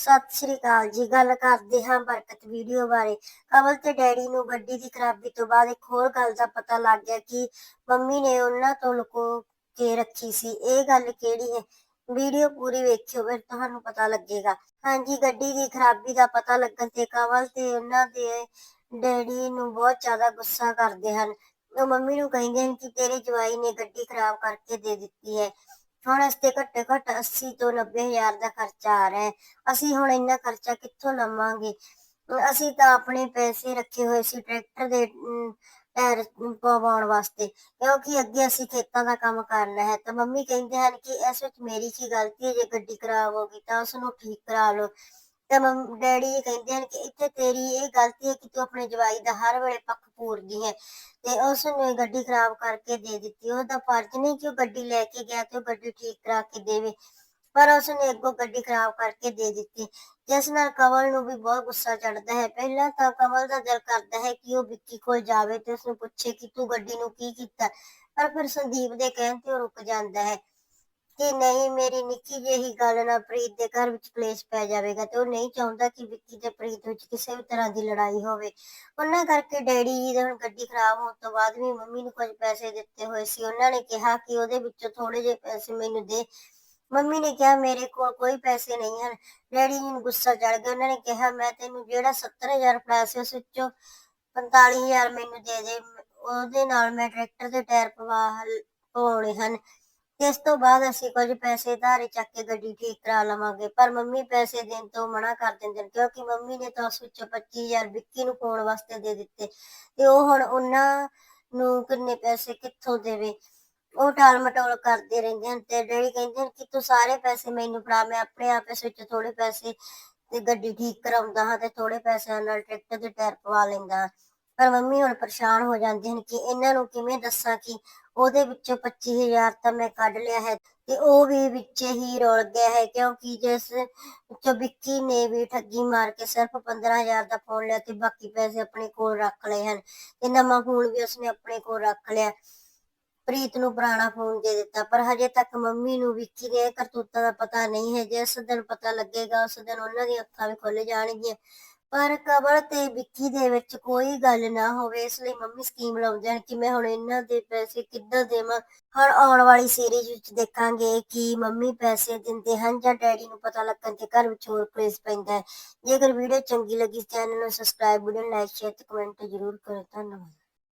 ਸਤਿ ਸ਼੍ਰੀ ਅਕਾਲ ਜੀ, ਗੱਲ ਕਰਦੇ ਹਾਂ ਬਰਕਤ ਵੀਡੀਓ ਬਾਰੇ। ਕਮਲ ਤੇ ਡੈਡੀ ਨੂੰ ਗੱਡੀ ਦੀ ਖਰਾਬੀ ਤੋਂ ਬਾਅਦ ਇੱਕ ਹੋਰ ਗੱਲ ਦਾ ਪਤਾ ਲੱਗ ਗਿਆ ਕਿ ਮੰਮੀ ਨੇ ਉਹਨਾਂ ਤੋਂ ਲੁਕੋ ਕੇ ਰੱਖੀ ਸੀ। ਇਹ ਗੱਲ ਕਿਹੜੀ ਹੈ? ਵੀਡੀਓ ਪੂਰੀ ਵੇਖਿਓ, ਫਿਰ ਤੁਹਾਨੂੰ ਪਤਾ ਲੱਗੇਗਾ। ਹਾਂਜੀ, ਗੱਡੀ ਦੀ ਖਰਾਬੀ ਦਾ ਪਤਾ ਲੱਗਣ ਤੇ ਕਮਲ ਤੇ ਉਹਨਾਂ ਦੇ ਡੈਡੀ ਨੂੰ ਬਹੁਤ ਜ਼ਿਆਦਾ ਗੁੱਸਾ ਕਰਦੇ ਹਨ। ਉਹ ਮੰਮੀ ਨੂੰ ਕਹਿੰਦੇ ਹਨ ਕਿ ਤੇਰੇ ਜਵਾਈ ਨੇ ਗੱਡੀ ਖਰਾਬ ਕਰਕੇ ਦੇ ਦਿੱਤੀ ਹੈ। ਹੁਣ ਇਸ ਤੇ ਘੱਟੋ ਘੱਟ 80 ਤੋਂ 90 ਹਜ਼ਾਰ ਦਾ ਖਰਚਾ ਆ ਰਿਹਾ ਹੈ। ਅਸੀਂ ਹੁਣ ਇੰਨਾ ਖਰਚਾ ਕਿੱਥੋਂ ਲਵਾਂਗੇ? ਅਸੀਂ ਤਾਂ ਆਪਣੇ ਪੈਸੇ ਰੱਖੇ ਹੋਏ ਸੀ ਟਰੈਕਟਰ ਦੇ ਅਮ, ਟਾਇਰ ਪਵਾਉਣ ਵਾਸਤੇ। ਕਿਉਂਕਿ ਅੱਗੇ ਅਸੀਂ ਖੇਤਾਂ ਦਾ ਕੰਮ ਕਰਨਾ ਹੈ। ਤਾਂ ਮੰਮੀ ਕਹਿੰਦੇ ਹਨ ਕਿ ਇਸ ਵਿੱਚ ਮੇਰੀ ਕੀ ਗਲਤੀ ਹੈ? ਜੇ ਗੱਡੀ ਖਰਾਬ ਹੋ ਗਈ ਤਾਂ ਉਸ ਨੂੰ ਠੀਕ ਕਰਾ ਲਓ। ਤੇ ਮੰਮ, ਡੈਡੀ ਕਹਿੰਦੇ ਹਨ ਕਿ ਇੱਥੇ ਤੇਰੀ ਇਹ ਗਲਤੀ ਹੈ ਕਿ ਤੂੰ ਆਪਣੇ ਜਵਾਈ ਦਾ ਹਰ ਵੇਲੇ ਪੱਖ ਪੂਰਦੀ ਹੈ ਤੇ ਉਸ ਨੂੰ ਗੱਡੀ ਖਰਾਬ ਕਰਕੇ ਦੇ ਦਿੱਤੀ। ਉਹਦਾ ਫਰਜ਼ ਨਹੀਂ ਕਿ ਉਹ ਗੱਡੀ ਲੈ ਕੇ ਗਿਆ ਤੇ ਉਹ ਗੱਡੀ ਠੀਕ ਕਰਾ ਕੇ ਦੇਵੇ, ਪਰ ਉਸ ਨੇ ਅੱਗੋਂ ਗੱਡੀ ਖਰਾਬ ਕਰਕੇ ਦੇ ਦਿੱਤੀ, ਜਿਸ ਨਾਲ ਕਮਲ ਨੂੰ ਵੀ ਬਹੁਤ ਗੁੱਸਾ ਚੜਦਾ ਹੈ। ਪਹਿਲਾਂ ਤਾਂ ਕਮਲ ਦਾ ਦਿਲ ਕਰਦਾ ਹੈ ਕਿ ਉਹ ਵਿੱਕੀ ਕੋਲ ਜਾਵੇ ਤੇ ਉਸ ਨੂੰ ਪੁੱਛੇ ਕਿ ਤੂੰ ਗੱਡੀ ਨੂੰ ਕੀ ਕੀਤਾ, ਪਰ ਫਿਰ ਸੰਦੀਪ ਦੇ ਕਹਿਣ ਤੇ ਉਹ ਰੁਕ ਜਾਂਦਾ ਹੈ। ਕਿ ਨਹੀਂ, ਮੇਰੀ ਨਿੱਕੀ ਜਿਹੀ ਗੱਲ ਨਾਲ ਪ੍ਰੀਤ ਦੇ ਘਰ ਵਿੱਚ ਕਲੇਸ਼ ਪੈ ਜਾਵੇਗਾ ਤੇ ਉਹ ਨਹੀਂ ਚਾਹੁੰਦਾ ਕਿ ਵਿੱਕੀ ਤੇ ਪ੍ਰੀਤ ਵਿੱਚ ਕਿਸੇ ਵੀ ਤਰ੍ਹਾਂ ਦੀ ਲੜਾਈ ਹੋਵੇ। ਉਹਨਾਂ ਕਰਕੇ ਡੈਡੀ ਜੀ ਦੇ ਹੁਣ ਗੱਡੀ ਖਰਾਬ ਹੋਣ ਤੋਂ ਬਾਅਦ ਵੀ ਮੰਮੀ ਨੂੰ ਕੁਝ ਪੈਸੇ ਦਿੱਤੇ ਹੋਏ ਸੀ। ਉਹਨਾਂ ਨੇ ਕਿਹਾ ਕਿ ਉਹਦੇ ਵਿੱਚੋਂ ਥੋੜੇ ਜਿਹੇ ਪੈਸੇ ਮੈਨੂੰ ਦੇ। ਮੰਮੀ ਨੇ ਕਿਹਾ, ਮੇਰੇ ਕੋਲ ਕੋਈ ਪੈਸੇ ਨਹੀਂ ਹਨ। ਡੈਡੀ ਜੀ ਨੂੰ ਗੁੱਸਾ ਚੜ ਗਿਆ। ਉਹਨਾਂ ਨੇ ਕਿਹਾ, ਮੈਂ ਤੈਨੂੰ ਜਿਹੜਾ 70000 ਫੜਾਇਆ ਸੀ ਉਸ ਵਿੱਚੋਂ 45000 ਮੈਨੂੰ ਦੇ ਦੇ। ਉਹਦੇ ਨਾਲ ਮੈਂ ਟਰੈਕਟਰ ਦੇ ਟਾਇਰ ਪਵਾ ਪਵਾਉਣੇ ਹਨ। ਇਸ ਤੋਂ ਬਾਅਦ ਅਸੀਂ ਕੁਝ ਪੈਸੇ ਧਾਰੇ ਚੱਕ ਕੇ ਗੱਡੀ ਠੀਕ ਕਰਾ ਲਵਾਂਗੇ, ਪਰ ਮੰਮੀ ਪੈਸੇ ਦੇਣ ਤੋਂ ਮਨਾ ਕਰ ਦਿੰਦੇ ਨੇ, ਕਿਉਂਕਿ ਮੰਮੀ ਨੇ ਤਾਂ ਉਸ ਵਿੱਚੋਂ 25000 ਵਿੱਕੀ ਨੂੰ ਪਾਉਣ ਵਾਸਤੇ ਦੇ ਦਿੱਤੇ ਤੇ ਉਹ ਹੁਣ ਉਹਨਾਂ ਨੂੰ ਕਿੰਨੇ ਪੈਸੇ ਕਿੱਥੋਂ ਦੇਵੇ ਉਹ ਟਾਲ ਮਟੋਲ ਕਰਦੇ ਰਹਿੰਦੇ ਹਨ ਤੇ ਡੈਡੀ ਕਹਿੰਦੇ ਹਨ ਕਿ ਤੂੰ ਸਾਰੇ ਪੈਸੇ ਮੈਨੂੰ ਫੜਾ, ਮੈਂ ਆਪਣੇ ਆਪ ਇਸ ਵਿੱਚ ਥੋੜੇ ਪੈਸੇ ਤੇ ਗੱਡੀ ਠੀਕ ਕਰਾਉਂਦਾ ਹਾਂ ਤੇ ਥੋੜੇ ਪੈਸਿਆਂ ਨਾਲ ਟਰੈਕਟਰ ਦੇ ਟਾਇਰ ਪਵਾ ਲੈਂਦਾ ਹਾਂ। ਪਰ ਮੰਮੀ ਹੁਣ ਪਰੇਸ਼ਾਨ ਹੋ ਜਾਂਦੇ ਹਨ ਕਿ ਇਹਨਾਂ ਨੂੰ ਕਿਵੇਂ ਦੱਸਾਂ ਕਿ ਉਹਦੇ ਵਿੱਚੋਂ 25000 ਤਾਂ ਮੈਂ ਕੱਢ ਲਿਆ ਹੈ ਤੇ ਉਹ ਵੀ ਵਿੱਚ ਹੀ ਰੋਲ ਗਿਆ ਹੈ ਕਿਉਂਕਿ ਜਿਸ ਵਿੱਚੋਂ ਵਿੱਕੀ ਨੇ ਵੀ ਠੱਗੀ ਮਾਰ ਕੇ ਸਿਰਫ 15000 ਦਾ ਫੋਨ ਲਿਆ ਤੇ ਬਾਕੀ ਪੈਸੇ ਆਪਣੇ ਕੋਲ ਰੱਖ ਲਏ ਹਨ ਤੇ ਨਵਾਂ ਫੋਨ ਵੀ ਉਸਨੇ ਆਪਣੇ ਕੋਲ ਰੱਖ ਲਿਆ। ਪ੍ਰੀਤ ਨੂੰ ਪੁਰਾਣਾ ਫੋਨ ਦੇ ਦਿੱਤਾ ਪਰ ਹਜੇ ਤੱਕ ਮੰਮੀ ਨੂੰ ਵਿੱਕੀ ਦੇ ਕਰਤੂਤਾਂ ਦਾ ਪਤਾ ਨਹੀਂ ਹੈ। ਜਿਸ ਦਿਨ ਪਤਾ ਲੱਗੇਗਾ ਉਸ ਦਿਨ ਉਹਨਾਂ ਦੀਆਂ ਅੱਖਾਂ ਵੀ ਖੁੱਲ ਜਾਣਗੀਆਂ। ਪਰ ਕਬਰ ਤੇ ਵਿੱਕੀ ਦੇ ਵਿੱਚ ਕੋਈ ਗੱਲ ਨਾ ਹੋਵੇ, ਇਸ ਲਈ ਮੰਮੀ ਸਕੀਮ ਲਾਉਂਦੇ ਹਨ ਕਿ ਮੈਂ ਹੁਣ ਇਹਨਾਂ ਦੇ ਪੈਸੇ ਕਿੱਦਾਂ ਦੇਵਾਂ। ਹਰ ਆਉਣ ਵਾਲੀ ਸੀਰੀਜ਼ ਵਿੱਚ ਦੇਖਾਂਗੇ ਕਿ ਮੰਮੀ ਪੈਸੇ ਦਿੰਦੇ ਹਨ ਜਾਂ ਡੈਡੀ ਨੂੰ ਪਤਾ ਲੱਗਣ ਤੇ ਘਰ ਵਿੱਚ ਹੋਰ ਕਲੇਸ਼ ਪੈਂਦਾ ਹੈ। ਜੇਕਰ ਵੀਡੀਓ ਚੰਗੀ ਲੱਗੀ ਚੈਨਲ ਨੂੰ ਸਬਸਕ੍ਰਾਈਬ ਵੀਡੀਓ ਲਾਈਕ ਸ਼ੇਅਰ ਤੇ ਕਮੈਂਟ ਜ਼ਰੂਰ ਕਰੋ। ਧੰਨਵਾਦ।